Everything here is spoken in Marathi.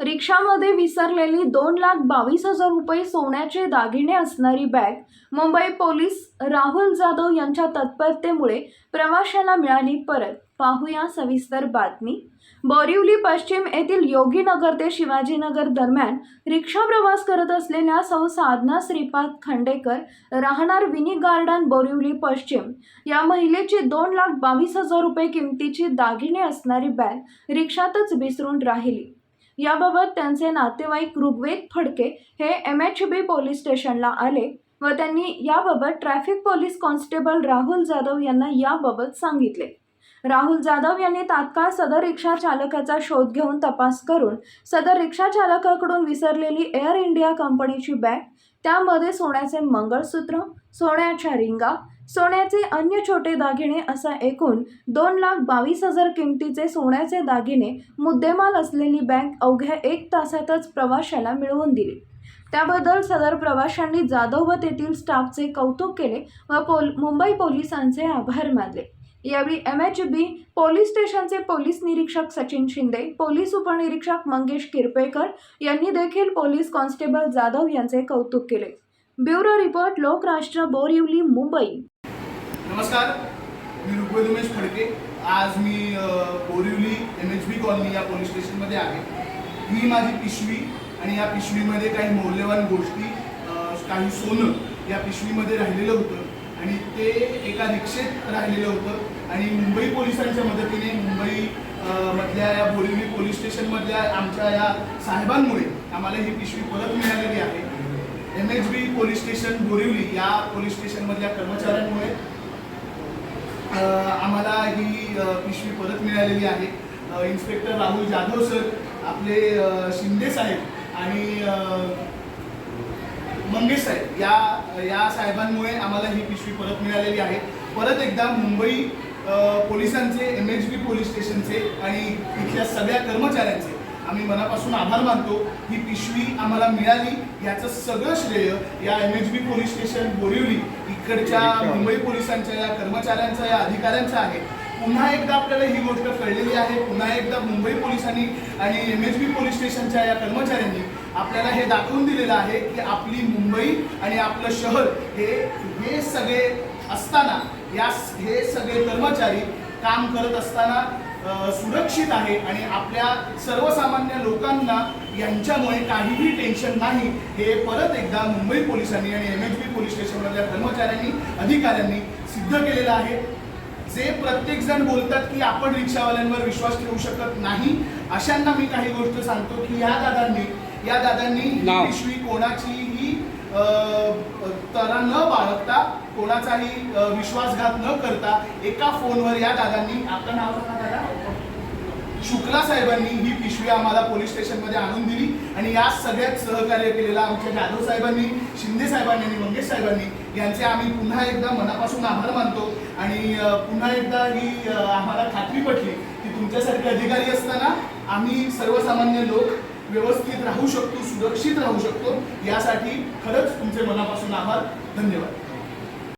रिक्षामध्ये विसरलेली दोन लाख बावीस हजार रुपये सोन्याचे दागिने असणारी बॅग मुंबई पोलीस राहुल जाधव यांच्या तत्परतेमुळे प्रवाशाला मिळाली परत. पाहूया सविस्तर बातमी. बोरिवली पश्चिम येथील योगीनगर ते शिवाजीनगर दरम्यान रिक्षा प्रवास करत असलेल्या सौ साधना श्रीपाद खांडेकर राहणार विनी गार्डन बोरिवली पश्चिम. या महिलेची दोन लाख बावीस हजार रुपये किमतीची दागिने असणारी बॅग रिक्षातच विसरून राहिली. याबाबत त्यांचे नातेवाईक ऋग्वेद फडके हे एम एच बी पोलीस स्टेशनला आले व त्यांनी याबाबत traffic police constable Rahul Jadhav यांना याबाबत सांगितले. राहुल जाधव यांनी तात्काळ सदर रिक्षा चालकाचा शोध घेऊन तपास करून सदर रिक्षा चालकाकडून विसरलेली एअर इंडिया कंपनीची बॅग त्यामध्ये सोन्याचे मंगळसूत्र सोन्याच्या रिंगा सोन्याचे अन्य छोटे दागिने असा एकूण दोन लाख बावीस हजार किमतीचे सोन्याचे दागिने मुद्देमाल असलेली बँक अवघ्या एक तासातच प्रवाशाला मिळवून दिली. त्याबद्दल सदर प्रवाशांनी जाधव व तेथील स्टाफचे कौतुक केले व पोल मुंबई पोलिसांचे आभार मानले. यावेळी एम एच बी पोलीस स्टेशनचे पोलीस निरीक्षक सचिन शिंदे पोलीस उपनिरीक्षक मंगेश किरपेकर यांनी देखील पोलीस कॉन्स्टेबल जाधव यांचे कौतुक केले. Bureau report Lokrashtra Borivali Mumbai. नमस्कार मी ऋग्वेद उमेश फडके. आज मी Borivali M H B colony या पोलीस स्टेशनमध्ये आहे. ही माझी पिशवी आणि या पिशवीमध्ये काही मौल्यवान गोष्टी काही सोनं या पिशवीमध्ये राहिलेलं होतं आणि ते एका रिक्षेत राहिलेलं होतं आणि मुंबई पोलिसांच्या मदतीने मुंबई मधल्या या बोरिवली पोलीस स्टेशनमधल्या आमच्या या साहेबांमुळे आम्हाला ही पिशवी परत मिळालेली आहे. M H B police station Borivali या पोलीस स्टेशनमधल्या कर्मचाऱ्यांमुळे आम्हाला ही पिशवी परत मिळालेली आहे. इन्स्पेक्टर राहुल जाधव सर आपले शिंदे साहेब आणि मंगेश साहेब या या साहेबांमुळे आम्हाला ही पिशवी परत मिळालेली आहे. परत एकदा मुंबई पोलिसांचे एम एच बी पोलीस स्टेशनचे आणि इथल्या सगळ्या कर्मचाऱ्यांचे आम्ही मनापासून आभार मानतो. ही पिशवी आम्हाला मिळाली. याचं सगळं श्रेय या M H B police station Borivali इकडच्या मुंबई पोलिसांच्या या कर्मचाऱ्यांचा या अधिकाऱ्यांचा आहे. पुन्हा एकदा आपल्याला ही गोष्ट कळलेली आहे. पुन्हा एकदा मुंबई पोलिसांनी आणि एम एच बी पोलीस स्टेशनच्या या कर्मचाऱ्यांनी आपल्याला हे दाखवून दिलेलं आहे की आपली मुंबई आणि आपलं शहर हे हे सगळे असताना या हे सगळे कर्मचारी काम करत असताना सुरक्षित आहे आणि आपल्या सर्वसामान्य लोकांना यांच्यामुळे काहीही टेन्शन नाही हे परत एकदा मुंबई पोलिसांनी आणि एम एच बी पोलीस स्टेशनमधल्या कर्मचाऱ्यांनी अधिकाऱ्यांनी सिद्ध केलेलं आहे जे प्रत्येक जण बोलतात की आपण रिक्षावाल्यांवर विश्वास ठेवू शकत नाही अशांना मी काही गोष्ट सांगतो की या दादांनी या दादांनी. पिशवी कोणाचीही तरा न बाळगता कोणाचाही विश्वासघात न करता एका फोनवर या दादांनी आपलं नाव सांगा दादा. शुक्ला साहेबांनी ही पिशवी आम्हाला पोलीस स्टेशनमध्ये आणून दिली आणि या सगळ्यात सहकार्य केलेलं आमच्या जाधव साहेबांनी शिंदे साहेबांनी आणि मंगेश साहेबांनी यांचे आम्ही पुन्हा एकदा मनापासून आभार मानतो. आणि पुन्हा एकदा ही आम्हाला खात्री पटली की तुमच्यासारखे अधिकारी असताना आम्ही सर्वसामान्य लोक व्यवस्थित राहू शकतो सुरक्षित राहू शकतो यासाठी खरंच तुमचे मनापासून आभार. धन्यवाद.